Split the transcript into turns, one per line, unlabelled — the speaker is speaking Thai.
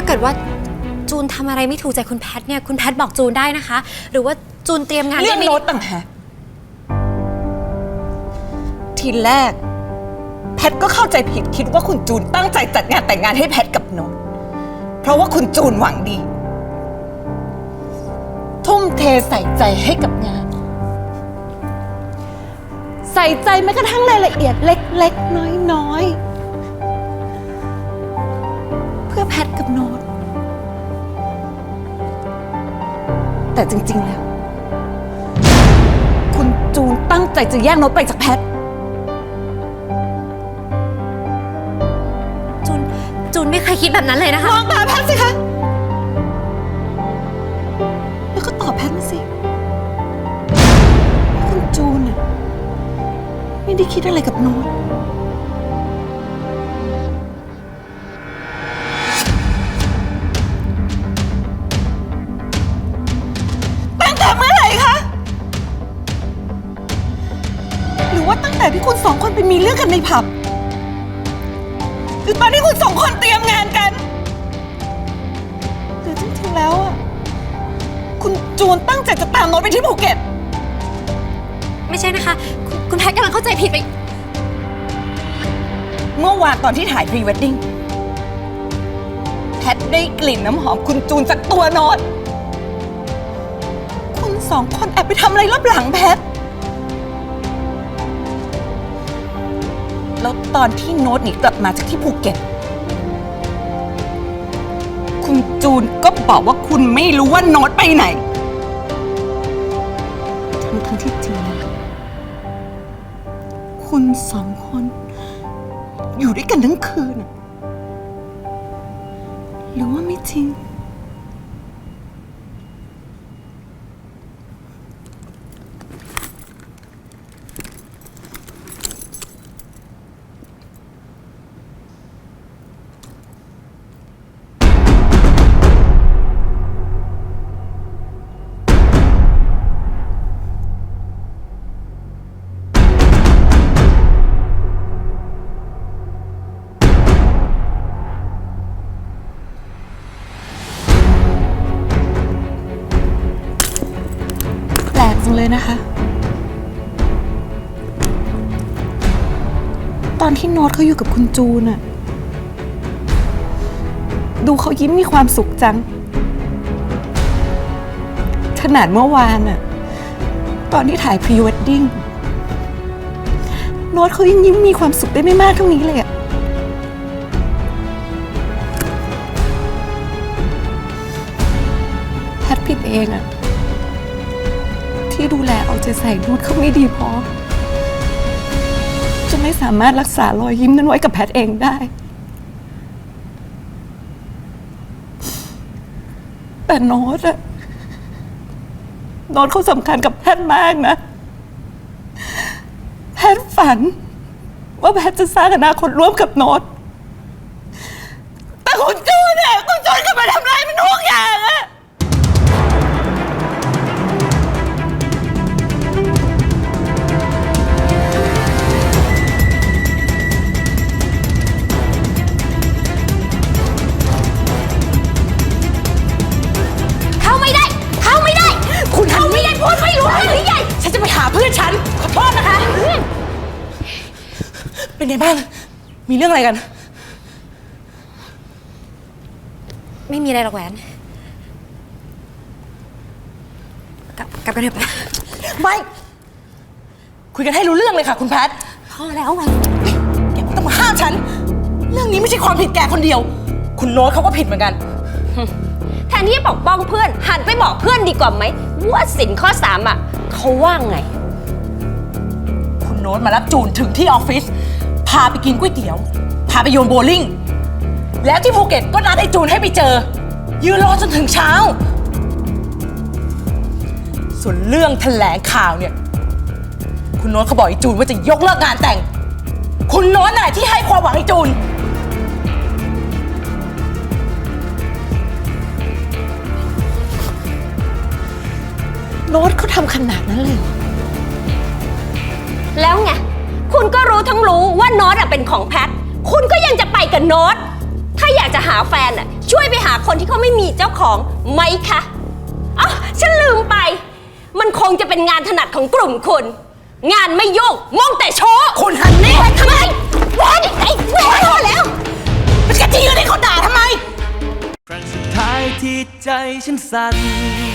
าเกิดว่าจูนทำอะไรไม่ถูกใจคุณแพทเนี่ยคุณแพทบอกจูนได้นะคะ หรือว่าจูนเตรียมงาน
เรื่อง
ได้ไม่
โน้ตต่างหากทีแรก แพทก็เข้าใจผิดคิดว่าคุณจูนตั้งใจจัดงานแต่งงานให้แพทกับโน้ตเพราะว่าคุณจูนหวังดี ทุ่มเทใส่ใจให้กับงาน ใส่ใจแม้กระทั่งรายละเอียดเล็ก ๆ น้อย ๆ แพทกับโน้ต แต่จริง ๆ แล้ว คุณจูนตั้งใจจะแย่งโน้ตไปจากแพท
จูน จูนไม่เคยคิดแบบนั้นเลยนะคะ
มองตาแพทสิคะ แล้วก็ตอบแพทมาสิว่าคุณจูนน่ะไม่ได้คิดอะไรกับโน้ต ที่คุณสองคนไปมีเรื่องกันในผับ หรือตอนที่คุณสองคนเตรียมงานกันหรือจริงๆแล้วอะ คุณจูนตั้งใจจะตามโน้ตไปที่ภูเก็ต
ไม่ใช่นะคะ คุณคุณแพทกำลังเข้าใจผิดไป
เมื่อวานตอนที่ถ่ายพรีเวดดิ้งแพทได้กลิ่นน้ำหอมคุณจูนจากตัวโน้ต คุณสองคนแอบไปทำอะไรลับหลังแพท แล้วตอนที่โน้ตหนีกลับมาจากที่ภูเก็ต คุณจูนก็บอกว่าคุณไม่รู้ว่าโน้ตไปไหน ทั้งทั้งที่จริงคุณสองคน อยู่ด้วยกันทั้งคืนหรือว่าไม่จริง เลยนะคะ ตอนที่โน้ตเขาอยู่กับคุณจูนอะดูเขายิ้มมีความสุขจัง ขนาดเมื่อวานอะตอนที่ถ่ายพรีเวดดิ้งโน้ตเขายังยิ้มมีความสุขได้ไม่มากเท่านี้เลยอะแพทผิดเองอะ ที่ดูแลเอาใจใส่นุชเขาไม่ดีพอ จะไม่สามารถรักษารอยยิ้มนั้นไว้กับแพทเองได้ แต่โน้ตอะโน้ตเขาสำคัญกับแพทมากนะ แพทฝัน ว่าแพทจะสร้างอนาคตร่วมกับโน้ตแต่คุณจูนเนี่ยคุณจูนก็มาทำร้ายมันทุกอย่างอะ เป็นไงบ้าง มีเรื่องอะไรกัน
ไม่มีอะไรหรอกแหวน กลับกลับกันเถอะปะ
ไม่ คุยกันให้รู้เรื่องเลยค่ะ คุณแพท
พอแล้วแหวน
แกไม่ต้องมาห้ามฉัน เรื่องนี้ไม่ใช่ความผิดแกคนเดียว คุณโน้ตเขาก็ผิดเหมือนกัน
แทนที่จะปกป้องเพื่อน หันไปบอกเพื่อนดีกว่าไหมว่าสินข้อสามอะเขาว่าไง
คุณโน้ตมารับจูนถึงที่ออฟฟิศ พาไปกินก๋วยเตี๋ยว พาไปโยนโบว์ลิ่ง แล้วที่ภูเก็ตก็นัดไอ้จูนให้ไปเจอ ยืนรอจนถึงเช้า ส่วนเรื่องแถลงข่าวเนี่ย คุณโน้ตเขาบอกไอ้จูนว่าจะยกเลิกงานแต่ง คุณโน้ตน่ะที่ให้ความหวังไอ้จูน โน้ตเขาทำขนาดนั้นเลยเหรอ
แล้วไง คุณก็รู้ทั้งรู้ว่าโน้ตอะเป็นของแพท คุณก็ยังจะไปกับโน้ต ถ้าอยากจะหาแฟนอะช่วยไปหาาคนที่เขาไม่มีเจ้าของไหมคะอ๋อฉันลืมไป มันคงจะเป็นงานถนัดของกลุ่มคุณ งานไม่ยุ่งมองแต่โชว์
คุณฮันนี่
ทำไมว้ายไอ้แม่พอแล้ว
มันจะยืนให้เขาด่าทำไม
ครั้งสุดท้ายที่ใจฉันสั่น